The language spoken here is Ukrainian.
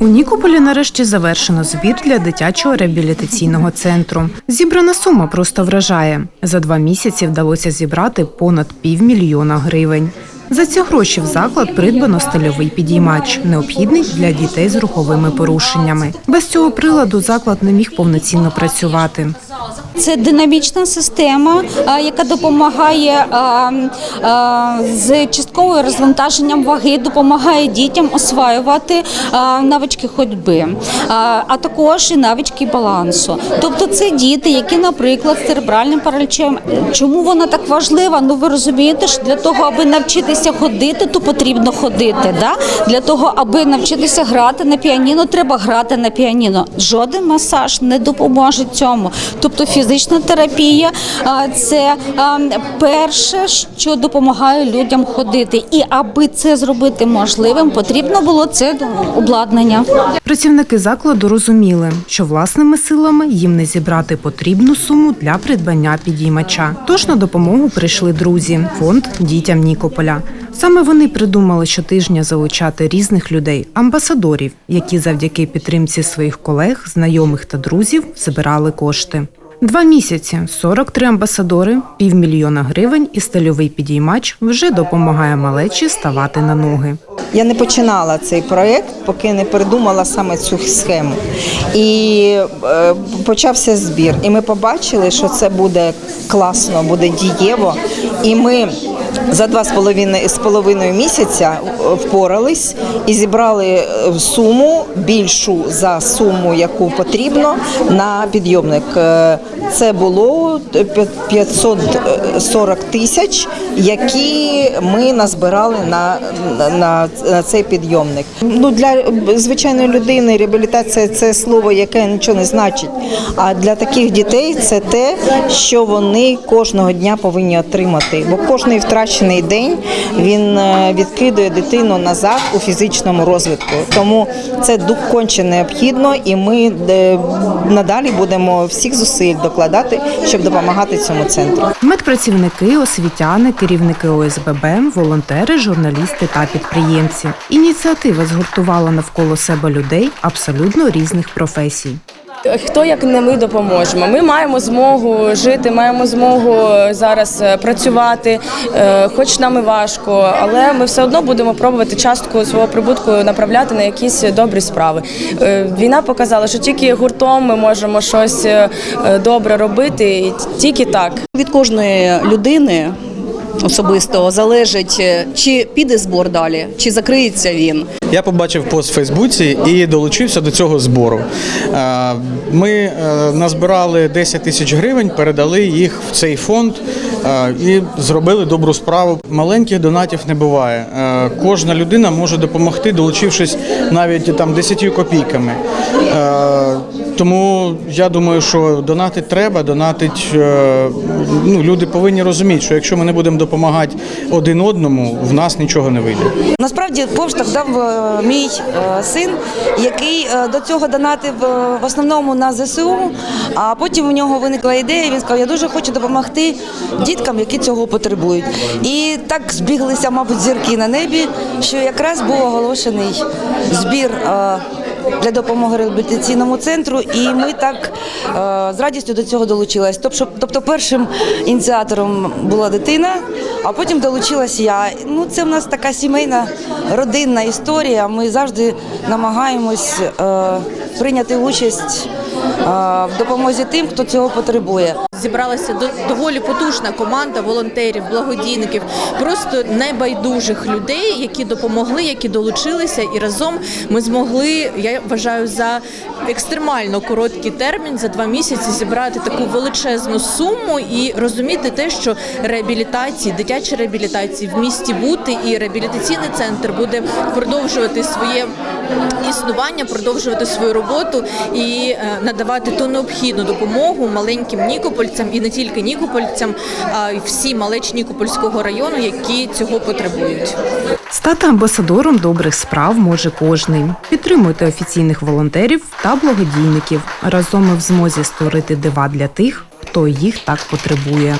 У Нікополі нарешті завершено збір для дитячого реабілітаційного центру. Зібрана сума просто вражає. За два місяці вдалося зібрати понад півмільйона гривень. За ці гроші в заклад придбано стильовий підіймач, необхідний для дітей з руховими порушеннями. Без цього приладу заклад не міг повноцінно працювати. Це динамічна система, яка допомагає з частковим розвантаженням ваги, допомагає дітям осваювати навички ходьби, а, також і навички балансу. Тобто це діти, які, наприклад, з церебральним паралічем. Чому вона так важлива? Ну ви розумієте, що для того, аби навчитися ходити, то потрібно ходити. Да? Для того, аби навчитися грати на піаніно, треба грати на піаніно. Жоден масаж не допоможе цьому. Тобто фізична терапія це перше, що допомагає людям ходити. І аби це зробити можливим, потрібно було це обладнання. Працівники закладу розуміли, що власними силами їм не зібрати потрібну суму для придбання підіймача. Тож на допомогу прийшли друзі фонд дітям Нікополя. Саме вони придумали щотижня залучати різних людей, амбасадорів, які завдяки підтримці своїх колег, знайомих та друзів збирали кошти. Два місяці 43 амбасадори, півмільйона гривень і стильовий підіймач вже допомагає малечі ставати на ноги. Я не починала цей проект, поки не придумала саме цю схему. І е, почався збір. І ми побачили, що це буде класно, буде дієво. І ми за два з половиною місяця е, впорались і зібрали е, суму більшу за суму, яку потрібно на підйомник. Е, Це було 540 тисяч, які ми назбирали на, на, на цей підйомник. Ну для звичайної людини реабілітація це слово, яке нічого не значить. А для таких дітей це те, що вони кожного дня повинні отримати. Бо кожний втрачений день він е, відкидує дитину назад у фізичному розвитку. Тому це конче необхідно, і ми е, надалі будемо всіх зусиль докладати, щоб допомагати цьому центру. Медпрацівники, освітяни, керівники ОСББ, волонтери, журналісти та підприємці. Ініціатива згуртувала навколо себе людей абсолютно різних професій. Хто як не ми допоможемо? Ми маємо змогу жити, маємо змогу зараз е, працювати, е, хоч нам і важко, але ми все одно будемо пробувати частку свого прибутку направляти на якісь добрі справи. Е, Війна показала, що тільки гуртом ми можемо щось е, добре робити, і тільки так. Від кожної людини особисто залежить, е, чи піде збор далі, чи закриється він. Я побачив пост в Фейсбуці і долучився до цього збору. Е, Ми е, назбирали 10 тисяч гривень, передали їх в цей фонд і зробили добру справу. Маленьких донатів не буває. Кожна людина може допомогти, долучившись навіть там 10 копійками. Тому я думаю, що донати треба, донатить е, ну, люди повинні розуміти, що якщо ми не будемо допомагати один одному, в нас нічого не вийде. Насправді поштовх дав е, мій е, син, який до цього донатив в основному на ЗСУ, а потім у нього виникла ідея. Він сказав, я дуже хочу допомогти діткам, які цього потребують. І так збіглися, мабуть, зірки на небі, що якраз був оголошений збір. Для допомоги реабілітаційному центру, і ми так е, з радістю до цього долучилась. Тобто, першим ініціатором була дитина, а потім долучилась я. Ну, це в нас така сімейна родинна історія. Ми завжди намагаємось е, прийняти участь в допомозі тим, хто цього потребує. Зібралася до- доволі потужна команда волонтерів, благодійників, просто небайдужих людей, які допомогли, які долучилися, і разом ми змогли, я вважаю, за екстремально короткий термін, за два місяці зібрати таку величезну суму і розуміти те, що реабілітації, дитячі реабілітації в місті бути, і реабілітаційний центр буде продовжувати своє існування, продовжувати свою роботу і е, надавати ту необхідну допомогу маленьким нікопольцям і не тільки нікопольцям, а й всі малеч Нікопольського району, які цього потребують. Стати амбасадором добрих справ може кожний. Підтримуйте офіційних волонтерів та благодійників. Разом ми в змозі створити дива для тих, хто їх так потребує.